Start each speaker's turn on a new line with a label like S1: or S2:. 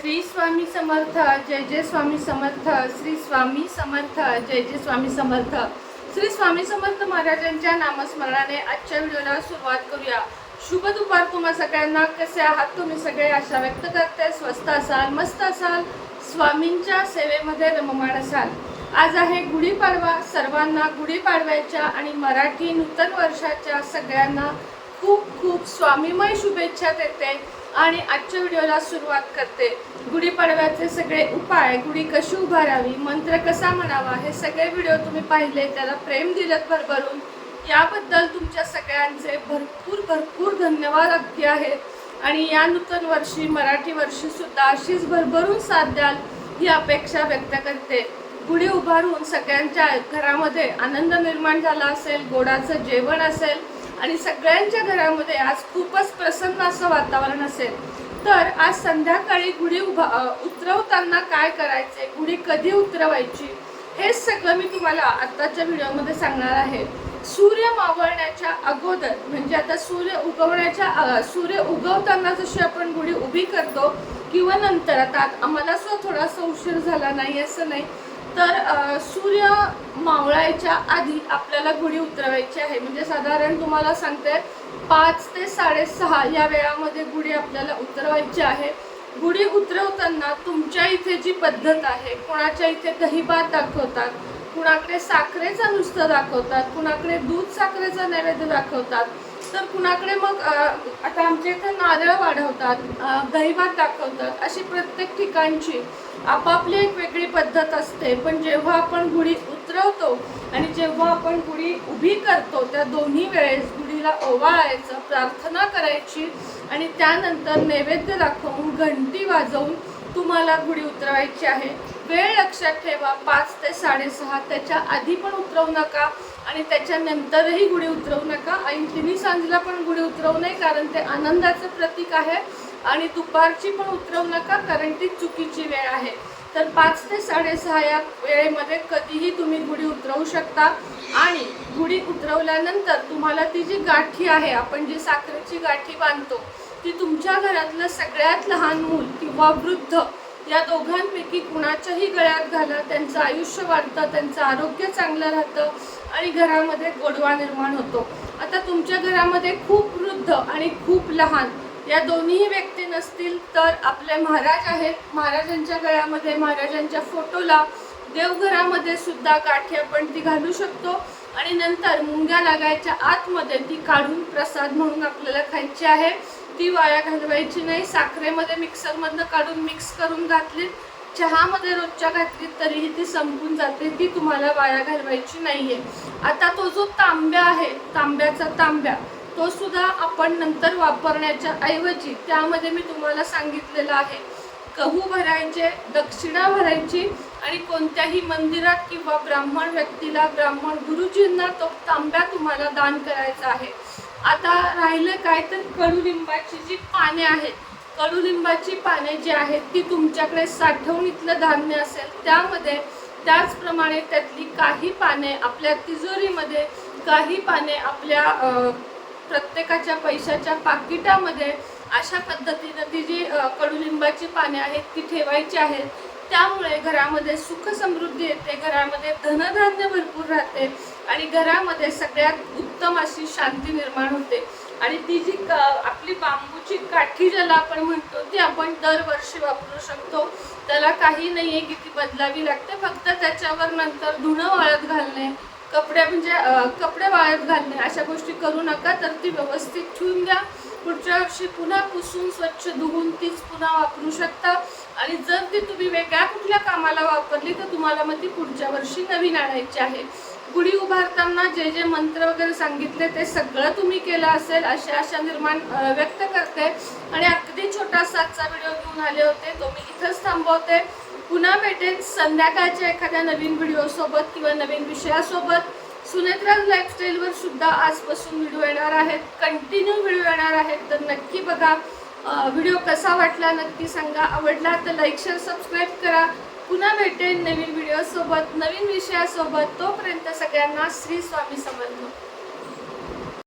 S1: श्री स्वामी समर्थ जय जय स्वामी समर्थ श्री स्वामी समर्थ जय जय स्वामी समर्थ. श्री स्वामी समर्थ महाराजांच्या नामस्मरणाने आजच्या व्हिडिओला सुरुवात करूया. शुभ दुपार तुम्हा सगळ्यांना. कसे आहात तुम्ही सगळे? आशा व्यक्त करते. स्वस्त असाल मस्त असाल. स्वामींच्या सेवेमध्ये रममाण असाल. आज आहे गुढीपाडवा सर्वांना गुढीपाडव्याच्या आणि मराठी नूतन वर्षाच्या सगळ्यांना खूप खूप स्वामीमय शुभेच्छा देते आणि आजच्या व्हिडिओला सुरुवात करते. गुढीपाडव्याचे सगळे उपाय गुढी कशी उभारावी मंत्र कसा म्हणावा हे सगळे व्हिडिओ तुम्ही पाहिले त्याला प्रेम दिलं भरभरून याबद्दल तुमच्या सगळ्यांचे भरपूर भरपूर धन्यवाद अगदी आहेत आणि या नूतन वर्षी मराठी वर्षीसुद्धा अशीच भरभरून साथ द्याल ही अपेक्षा व्यक्त करते. गुढी उभारून सगळ्यांच्या घरामध्ये आनंद निर्माण झाला असेल गोडाचं जेवण असेल आणि सगळ्यांच्या घरामध्ये आज खूपच प्रसन्न असं वातावरण असेल. तर आज संध्याकाळी गुढी उभा उतरवताना काय करायचे गुढी कधी उतरवायची? हे सगळं मी तुम्हाला आत्ताच्या व्हिडिओमध्ये सांगणार आहे. सूर्य मावळण्याच्या अगोदर म्हणजे आता सूर्य उगवण्याच्या सूर्य उगवताना जशी आपण गुढी उभी करतो किंवा नंतर आता आम्हाला सुद्धा थोडासा उशीर झाला नाही असं नाही. तर सूर्य मावळायच्या आधी आपल्याला गुढी उतरवायची आहे. म्हणजे साधारण तुम्हाला सांगते पाच ते साडेसहा या वेळामध्ये गुढी आपल्याला उतरवायची आहे. गुढी उतरवताना तुमच्या इथे जी पद्धत आहे कोणाच्या इथे दहीभात दाखवतात कुणाकडे साखरेचं नुसतं दाखवतात कुणाकडे दूध साखरेचा नैवेद्य दाखवतात तर कुणाकडे मग आता आमच्या इथं नारळ वाढवतात अ, दहीभात दाखवतात अशी प्रत्येक ठिकाणची आपापली एक वेगळी पद्धत असते. पण जेव्हा आपण गुढी उतरवतो आणि जेव्हा आपण गुढी उभी करतो त्या दोन्ही वेळेस गुढीला ओवाळायचं प्रार्थना करायची आणि त्यानंतर नैवेद्य दाखवून घंटी वाजवून तुम्हाला गुढी उतरवायची आहे. वेळ लक्षात ठेवा. पाच ते साडेसहा त्याच्या आधी पण उतरवू नका आणि त्याच्यानंतरही गुढी उतरवू नका. आणि तिन्ही सांजला पण गुढी उतरवू नये कारण ते आनंदाचं प्रतीक आहे आणि दुपारची पण उतरवू नका कारण ती चुकीची वेळ आहे. तर पाच ते साडेसहा या वेळेमध्ये कधीही तुम्ही गुढी उतरवू शकता आणि गुढी उतरवल्यानंतर तुम्हाला ती जी गाठी आहे आपण जी साखरेची गाठी बांधतो ती तुमच्या घरातलं सगळ्यात लहान मूल किंवा वृद्ध या दोघांपैकी कुणाच्याही गळ्यात घाला त्यांचं आयुष्य वाढतं त्यांचं आरोग्य चांगलं राहतं आणि घरामध्ये गोडवा निर्माण होतो. आता तुमच्या घरामध्ये खूप वृद्ध आणि खूप लहान या दोन्ही व्यक्ती नसतील तर आपले महाराज आहेत. महाराजांच्या गळ्यामध्ये महाराजांच्या फोटोला देवघरामध्ये सुद्धा गाठी आपण ती घालू शकतो आणि नंतर मुंग्या लागायच्या आतमध्ये ती काढून प्रसाद म्हणून आपल्याला खायची आहे. ती वाया घालवायची नाही. साखरेमध्ये मिक्सरमधनं काढून मिक्स करून घातली. चहामध्ये रोजच्या घातली तरीही ती संपून जाते. ती तुम्हाला वाया घालवायची नाही आहे आता तो जो तांब्या आहे तांब्याचा तांब्या तो सुद्धा आपण नंतर वापरण्याच्या ऐवजी त्यामध्ये मी तुम्हाला सांगितलेलं आहे. गहू भरायचे दक्षिणा भरायची आणि कोणत्याही मंदिरात किंवा ब्राह्मण व्यक्तीला ब्राह्मण गुरुजींना तो तांब्या तुम्हाला दान करायचा आहे. आता राहिलं काय तर कडुलिंबाची जी पाने आहेत. कडुलिंबाची पाने जी आहेत ती तुमच्याकडे साठवणीतलं धान्य असेल त्यामध्ये त्याचप्रमाणे त्यातली काही पाने आपल्या तिजोरीमध्ये काही पाने आपल्या प्रत्येकाच्या पैशाच्या पाकिटामध्ये अशा पद्धतीनं ती जी कडुलिंबाची पाने आहेत ती ठेवायची आहेत. त्यामुळे घरामध्ये सुख समृद्धी येते घरामध्ये धनधान्य राहते. आणि घरामध्ये सगळ्यात उत्तम अशी शांती निर्माण होते. आणि ती जी आपली बांबूची काठी ज्याला आपण म्हणतो ती आपण दरवर्षी वापरू शकतो. त्याला काही नाही आहे की ती बदलावी लागते. फक्त त्याच्यावर नंतर धुणं वाळत घालणे कपडे म्हणजे कपडे वाळत घालणे अशा गोष्टी करू नका तर ती व्यवस्थित ठेवून द्या पुढच्या वर्षी पुन्हा पुसून स्वच्छ धुवून तीच पुन्हा वापरू शकता. आणि जर ती तुम्ही वेगळ्या कुठल्या कामाला वापरली तर तुम्हाला मग ती पुढच्या वर्षी नवीन आणायची आहे. गुढी उभारताना जे जे मंत्र वगैरे सांगितले ते सगळं तुम्ही केलं असेल अशा आशा निर्माण व्यक्त करते. आणि अगदी छोटासा आजचा व्हिडिओ घेऊन आले होते तो मी इथंच थांबवते. पुन्हा भेटेन संध्याकाळच्या एखाद्या नवीन व्हिडिओसोबत किंवा नवीन विषयासोबत. सुनेत्राज लाईफस्टाईलवर सुद्धा आजपासून व्हिडिओ येणार आहेत. कंटिन्यू व्हिडिओ येणार आहेत. तर नक्की बघा. व्हिडिओ कसा वाटला नक्की सांगा. आवडला तर लाईक शेअर सबस्क्राईब करा. पुन्हा भेटेन नवीन व्हिडिओसोबत नवीन विषयासोबत. तोपर्यंत सगळ्यांना श्री स्वामी समर्थ.